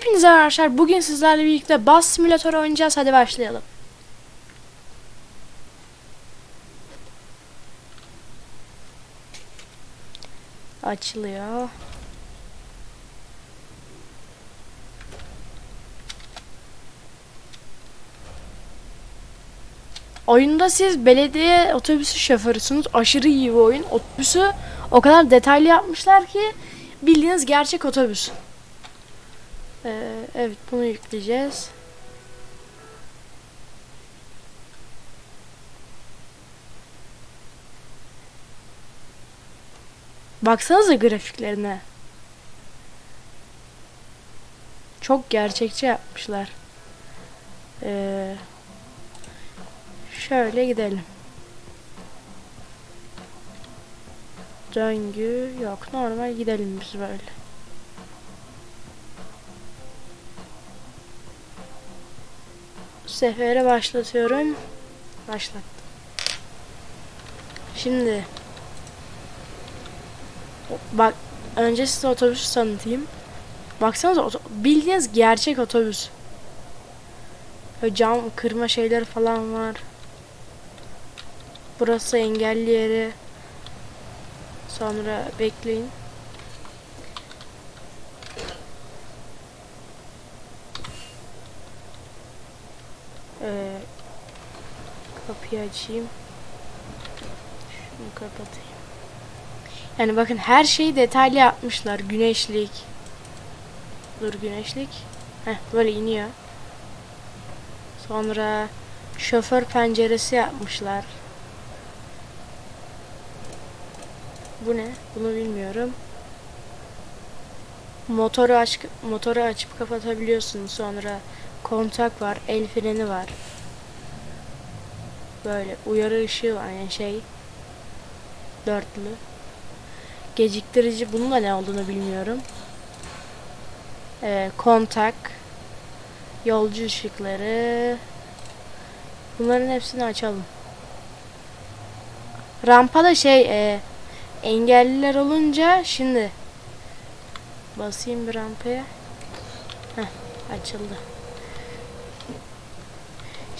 Hepinize arkadaşlar. Bugün sizlerle birlikte bus simülatörü oynayacağız. Hadi başlayalım. Açılıyor. Oyunda siz belediye otobüsü şoförüsünüz. Aşırı iyi bir oyun. Otobüsü o kadar detaylı yapmışlar ki bildiğiniz gerçek otobüs. Ee, evet bunu yükleyeceğiz. Baksanıza grafiklerine. Çok gerçekçi yapmışlar. Ee, şöyle gidelim. Döngü yok. Normal gidelim biz böyle. Sefere başlatıyorum. Başlattım. Şimdi bak önce size otobüsü tanıtayım. Baksanıza oto- bildiğiniz gerçek otobüs. Böyle cam kırma şeyleri falan var. Burası engelli yeri. Sonra bekleyin. Ee, kapıyı açayım. Şunu kapatayım. Yani bakın her şeyi detaylı yapmışlar. Güneşlik. Dur güneşlik. Heh böyle iniyor. Sonra şoför penceresi yapmışlar. Bu ne? Bunu bilmiyorum. Motoru aç motoru açıp kapatabiliyorsun. Sonra kontak var, el freni var. Böyle uyarı ışığı var yani şey dörtlü. Geciktirici bunun da ne olduğunu bilmiyorum. Ee, kontak, yolcu ışıkları. Bunların hepsini açalım. Rampada şey e, engelliler olunca şimdi basayım bir rampaya. Heh, açıldı.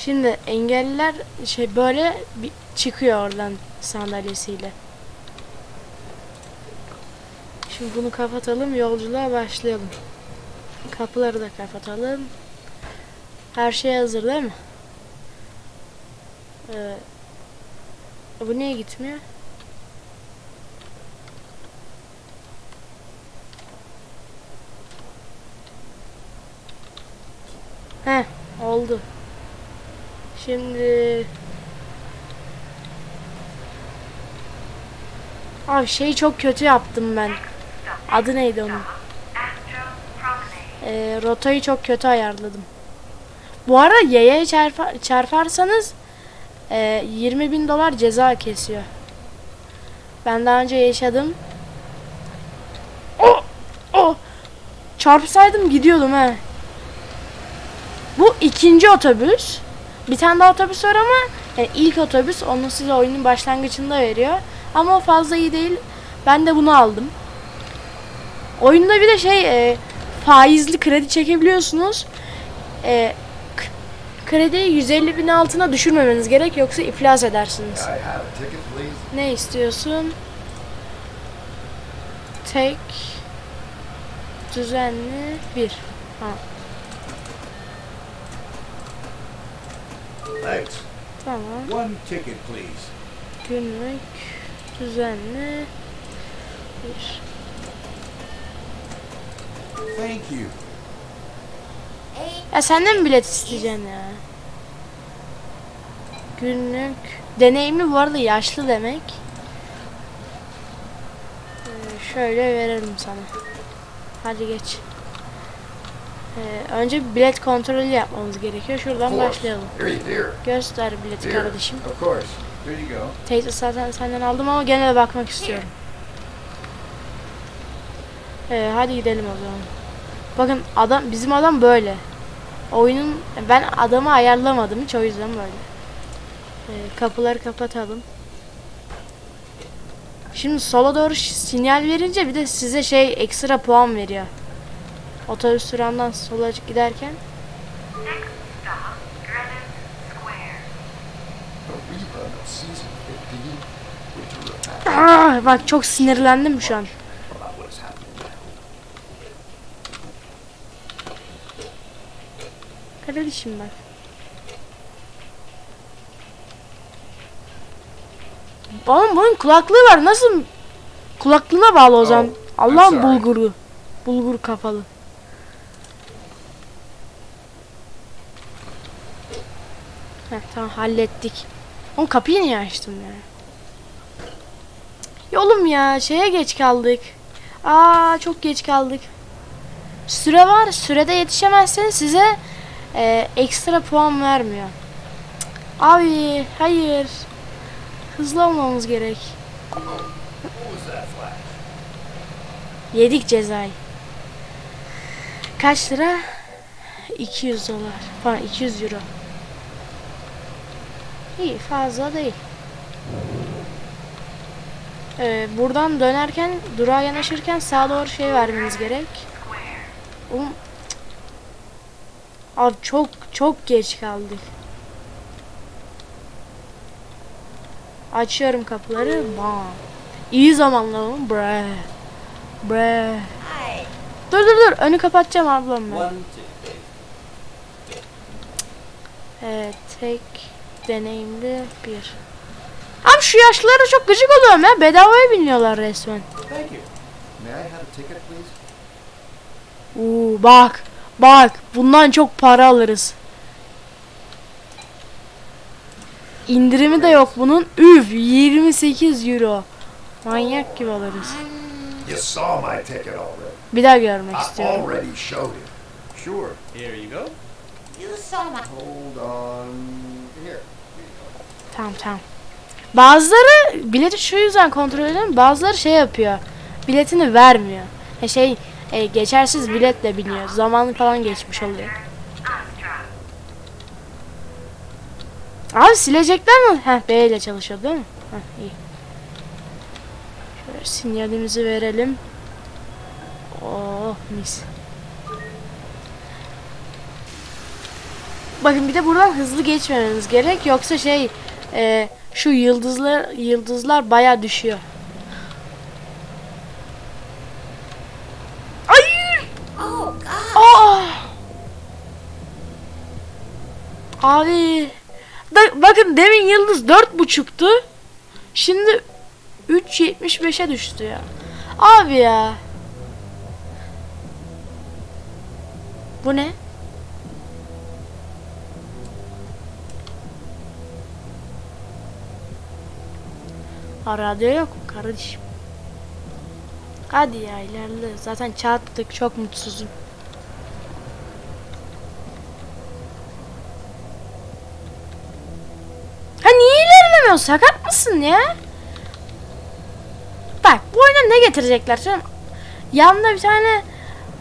Şimdi engelliler şey böyle bir çıkıyor oradan sandalyesiyle. Şimdi bunu kapatalım, yolculuğa başlayalım. Kapıları da kapatalım. Her şey hazır değil mi? Ee, bu niye gitmiyor? Heh, oldu. Şimdi Abi şey çok kötü yaptım ben. Adı neydi onun? Ee, rotayı çok kötü ayarladım. Bu arada yaya çarpa, çarparsanız e, 20 bin dolar ceza kesiyor. Ben daha önce yaşadım. Oh! Oh! Çarpsaydım gidiyordum he. Bu ikinci otobüs. Bir tane daha otobüs var ama yani ilk otobüs onu size oyunun başlangıcında veriyor. Ama o fazla iyi değil. Ben de bunu aldım. Oyunda bir de şey e, faizli kredi çekebiliyorsunuz. E, krediyi 150 bin altına düşürmemeniz gerek yoksa iflas edersiniz. Ne istiyorsun? Tek düzenli bir. Ha, Thanks. tamam. One ticket, please. Günlük düzenli bir. Thank you. Ya senden mi bilet isteyeceksin ya? Günlük deneyimi bu arada yaşlı demek. Ee, şöyle verelim sana. Hadi geç. Ee, önce bilet kontrolü yapmamız gerekiyor. Şuradan başlayalım. Göster bileti kardeşim. Of course. Here you go. Teyze zaten senden aldım ama gene de bakmak istiyorum. Ee, hadi gidelim o zaman. Bakın adam bizim adam böyle. Oyunun ben adamı ayarlamadım hiç o yüzden böyle. Ee, kapıları kapatalım. Şimdi sola doğru sinyal verince bir de size şey ekstra puan veriyor. Otobüs durağından sola giderken. Next stop, Drennan Square. A rerun of season 15, Winter of Aa, bak çok sinirlendim şu an. Kardeşim bak. Oğlum bunun kulaklığı var. Nasıl kulaklığına bağlı o zaman? Oh, Allah'ın bulguru. Bulgur kafalı. Heh, tamam hallettik. Oğlum kapıyı niye açtım ya? Yolum ya şeye geç kaldık. Aa çok geç kaldık. Süre var. Sürede yetişemezseniz size e, ekstra puan vermiyor. Abi hayır. Hızlı olmamız gerek. Yedik cezayı. Kaç lira? 200 dolar. Pardon 200 euro. İyi fazla değil. Ee, buradan dönerken durağa yanaşırken sağa doğru şey vermeniz gerek. Cık. Abi çok çok geç kaldık. Açıyorum kapıları. Bam. İyi zamanlama. Bre. Bre. Dur dur dur. Önü kapatacağım ablam ben. Evet. Tek deneyimli bir. Abi şu yaşlılara çok gıcık oluyorum ya. Bedavaya biniyorlar resmen. Thank you. May I have a ticket, please? Uuu bak. Bak. Bundan çok para alırız. İndirimi de yok bunun. Üf 28 euro. Manyak gibi alırız. You saw my ticket already. Bir daha görmek I istiyorum. already showed it. Sure. Here you go. You saw my Hold on. Tamam tamam. Bazıları bileti şu yüzden kontrol ediyorum. Bazıları şey yapıyor. Biletini vermiyor. Ya şey e, geçersiz biletle biniyor. Zamanı falan geçmiş oluyor. Abi silecekler mi? Heh B ile çalışıyor değil mi? Heh iyi. Şöyle sinyalimizi verelim. Oh mis. Bakın bir de buradan hızlı geçmememiz gerek. Yoksa şey e, şu yıldızlar yıldızlar baya düşüyor. Hayır! Oh. Aa! Abi da, bakın demin yıldız dört buçuktu. Şimdi 3.75'e düştü ya. Abi ya. Bu ne? Radyo yok mu kardeşim? Hadi ya ilerle. Zaten çarptık çok mutsuzum. Ha niye ilerlemiyorsun? Sakat mısın ya? Bak bu oyuna ne getirecekler? Şimdi yanında bir tane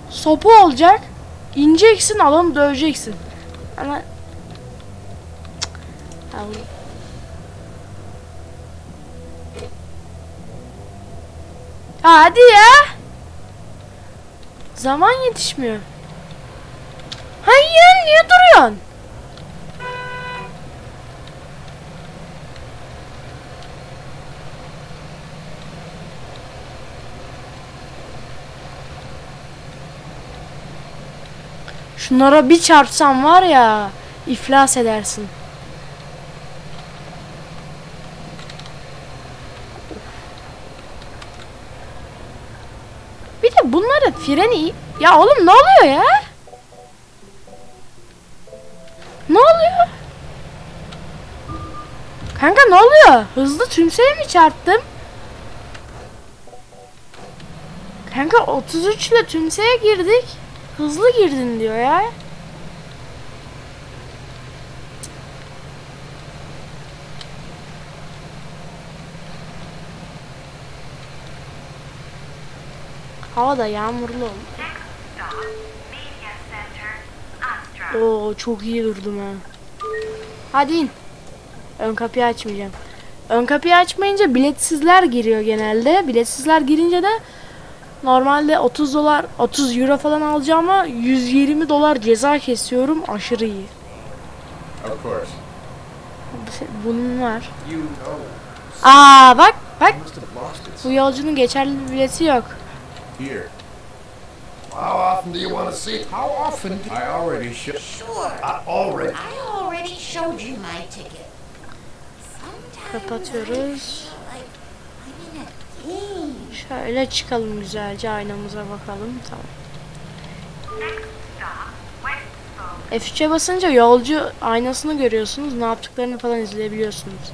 sopa olacak. İneceksin adamı döveceksin. Ama Cık. Hadi ya. Zaman yetişmiyor. Hayır niye duruyorsun? Şunlara bir çarpsam var ya iflas edersin. Bir de bunların freni ya oğlum ne oluyor ya? Ne oluyor? Kanka ne oluyor? Hızlı tümseye mi çarptım? Kanka 33 ile tümseye girdik. Hızlı girdin diyor ya. Hava da yağmurlu oldu. Oo çok iyi durdum ha. Hadi in. Ön kapıyı açmayacağım. Ön kapıyı açmayınca biletsizler giriyor genelde. Biletsizler girince de Normalde 30 dolar 30 euro falan alacağıma 120 dolar ceza kesiyorum. Aşırı iyi. Of course. Bunun var. Aa bak bak bu yolcunun geçerli bir bileti yok. Here. How often do you want to see? How often? I already should. Sure. I already. I already showed you my ticket. Kapatıyoruz. Şöyle çıkalım güzelce aynamıza bakalım. Tamam. Next stop, Westfield. F3'e basınca yolcu aynasını görüyorsunuz. Ne yaptıklarını falan izleyebiliyorsunuz.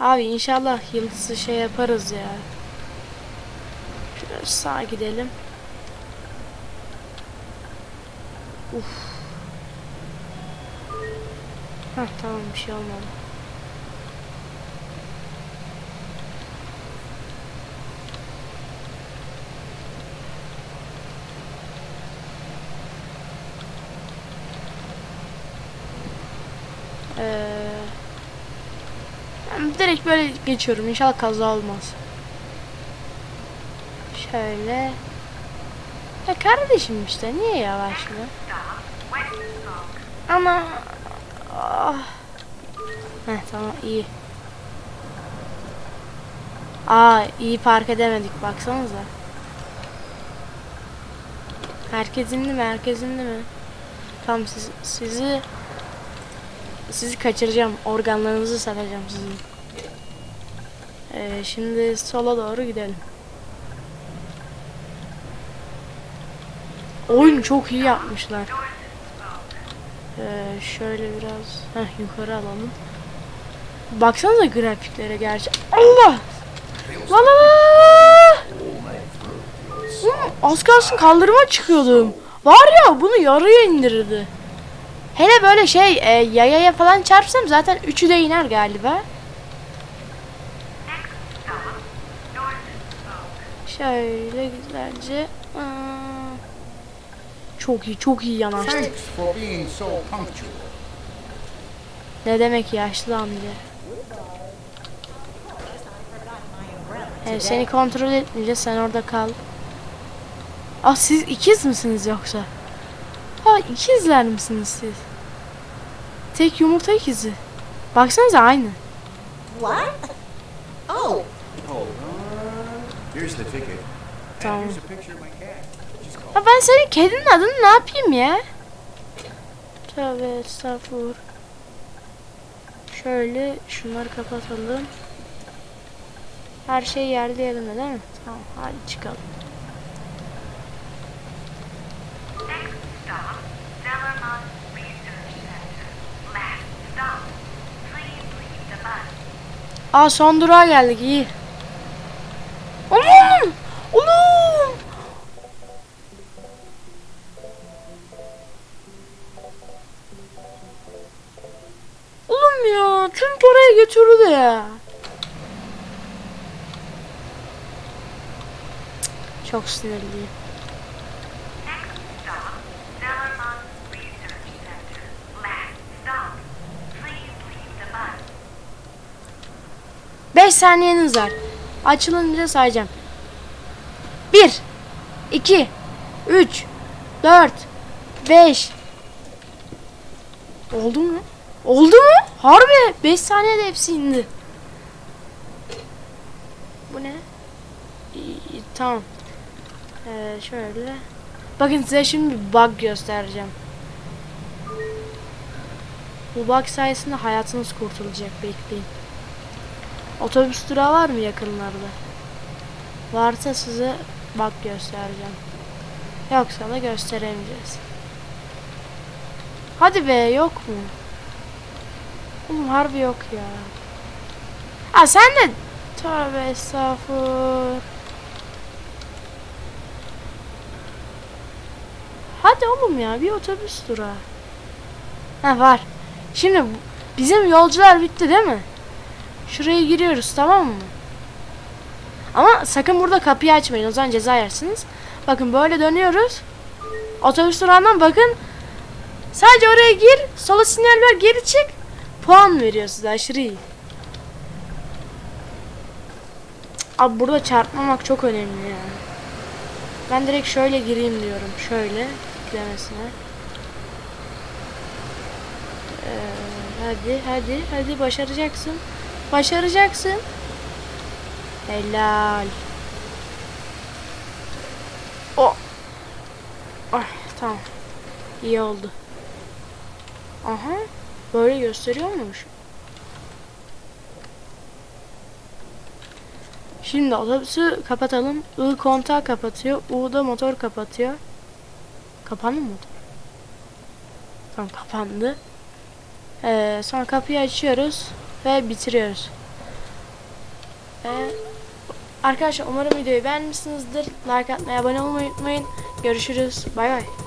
Abi inşallah yıldızı şey yaparız ya. Şöyle sağa gidelim. Uf. Heh tamam bir şey olmadı. Ee, ben direkt böyle geçiyorum. İnşallah kaza olmaz. Şöyle. Ya kardeşim işte niye yavaş mı? Ama ah. Heh tamam iyi. Aa iyi park edemedik baksanıza. Herkes indi mi? Herkes indi mi? Tamam siz, sizi sizi kaçıracağım. Organlarınızı satacağım sizin. Ee, şimdi sola doğru gidelim. Oyun çok iyi yapmışlar. Ee, şöyle biraz heh, yukarı alalım. Baksanıza grafiklere gerçi. Allah! La la az kalsın kaldırıma çıkıyordum. Var ya bunu yarıya indirirdi. Hele böyle şey e, yayaya falan çarpsam zaten üçü de iner galiba. Şöyle güzelce. Aa, çok iyi çok iyi so punctual. Ne demek yaşlı amca? Evet, seni kontrol etmeyeceğiz. Sen orada kal. Ah siz ikiz misiniz yoksa? Ha ikizler misiniz siz? Tek yumurta ikizi. Baksanıza aynı. What? Oh, Here's the ticket. Tamam. Here's a picture of my cat. She's called Ha ben senin kedinin adını ne yapayım ya? Tövbe estağfurullah. Şöyle şunları kapatalım. Her şey yerli yerinde değil mi? Tamam hadi çıkalım. Aa son durağa geldik iyi. Oğlum ya tüm parayı götürdü ya. Çok sinirliyim. 5 saniyeniz var. Açılınca sayacağım. 1 2 3 4 5 Oldu mu? Oldu mu? Harbi 5 saniyede hepsi indi. Bu ne? İyi, tamam. Ee, şöyle. Bakın size şimdi bir bug göstereceğim. Bu bug sayesinde hayatınız kurtulacak bekleyin. Otobüs durağı var mı yakınlarda? Varsa size bak göstereceğim. Yoksa da gösteremeyeceğiz. Hadi be yok mu? Oğlum harbi yok ya. Ha sen de tövbe estağfur. Hadi oğlum ya bir otobüs durağı. Ha var. Şimdi bizim yolcular bitti değil mi? Şuraya giriyoruz tamam mı? Ama sakın burada kapıyı açmayın o zaman ceza yersiniz. Bakın böyle dönüyoruz. Otobüs durağından bakın. Sadece oraya gir, sola sinyal ver, geri çık. Puan veriyor size aşırı iyi. Abi burada çarpmamak çok önemli yani. Ben direkt şöyle gireyim diyorum. Şöyle tiklemesine. Ee, hadi hadi hadi başaracaksın. Başaracaksın. Helal. O. Ah tamam. İyi oldu. Aha. Böyle gösteriyormuş. Şimdi otobüsü kapatalım. I kontağı kapatıyor. U da motor kapatıyor. Kapandı mı motor? Tamam kapandı. Ee, sonra kapıyı açıyoruz ve bitiriyoruz. Ee, arkadaşlar umarım videoyu beğenmişsinizdir. Like atmayı, abone olmayı unutmayın. Görüşürüz. Bay bay.